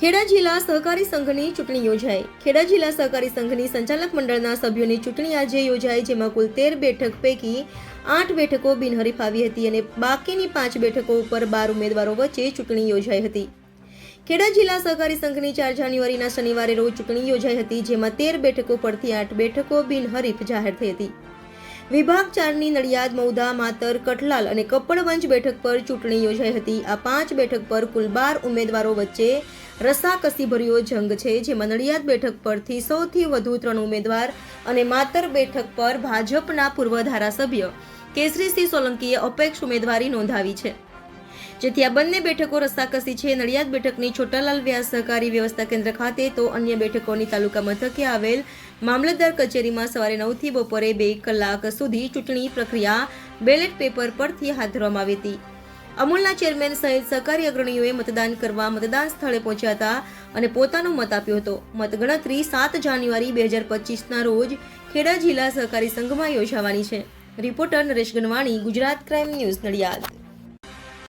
ખેડા જિલ્લા સહકારી સંઘની ચૂંટણી યોજાઈ. ખેડા જિલ્લા સહકારી સંઘની સંચાલક મંડળના સભ્યોની ચૂંટણી આજે યોજાઈ, જેમાં કુલ તેર બેઠક પૈકી આઠ બેઠકો બિનહરીફ આવી હતી અને બાકીની પાંચ બેઠકો ઉપર બાર ઉમેદવારો વચ્ચે ચૂંટણી યોજાઈ હતી. ખેડા જિલ્લા સહકારી સંઘની ચાર જાન્યુઆરીના શનિવારે રોજ ચૂંટણી યોજાઈ હતી, જેમાં તેર બેઠકો પરથી આઠ બેઠકો બિનહરીફ જાહેર થઈ હતી. વિભાગ ચારની નડિયાદ મૌદા માતર કટલાલ અને કપડવંજ બેઠક પર ચૂંટણી યોજાઈ હતી. આ પાંચ બેઠક પર કુલ બાર ઉમેદવારો વચ્ચે રસાકસીભર્યો જંગ છે જેમાં નડિયાદ બેઠક પરથી સૌથી વધુ ત્રણ ઉમેદવાર અને માતર બેઠક પર ભાજપના પૂર્વ ધારાસભ્ય કેસરીસિંહ સોલંકીએ અપેક્ષ ઉમેદવારી નોંધાવી છે. જેથી આ બંને બેઠકો રસાકસી છે. નડિયાદ બેઠકની છોટાલાલ વ્યાસ સહકારી વ્યવસ્થા કેન્દ્ર ખાતે તો અન્ય બેઠકોની તાલુકા મથકે આવેલ મામલતદાર કચેરીમાં સવારે નવથી બપોરે બે કલાક સુધી ચૂંટણી પ્રક્રિયા બેલેટ પેપર પરથી હાથ ધરવામાં આવી હતી. અમૂલના ચેરમેન સહિત સહકારી અગ્રણીઓએ મતદાન કરવા મતદાન સ્થળે પહોંચ્યા હતા અને પોતાનો મત આપ્યો હતો. મતગણતરી સાત જાન્યુઆરી બે હજાર પચીસના રોજ ખેડા જિલ્લા સહકારી સંઘમાં યોજાવાની છે. Reporter Naresh Ganwani, Gujarat crime news Nadiad.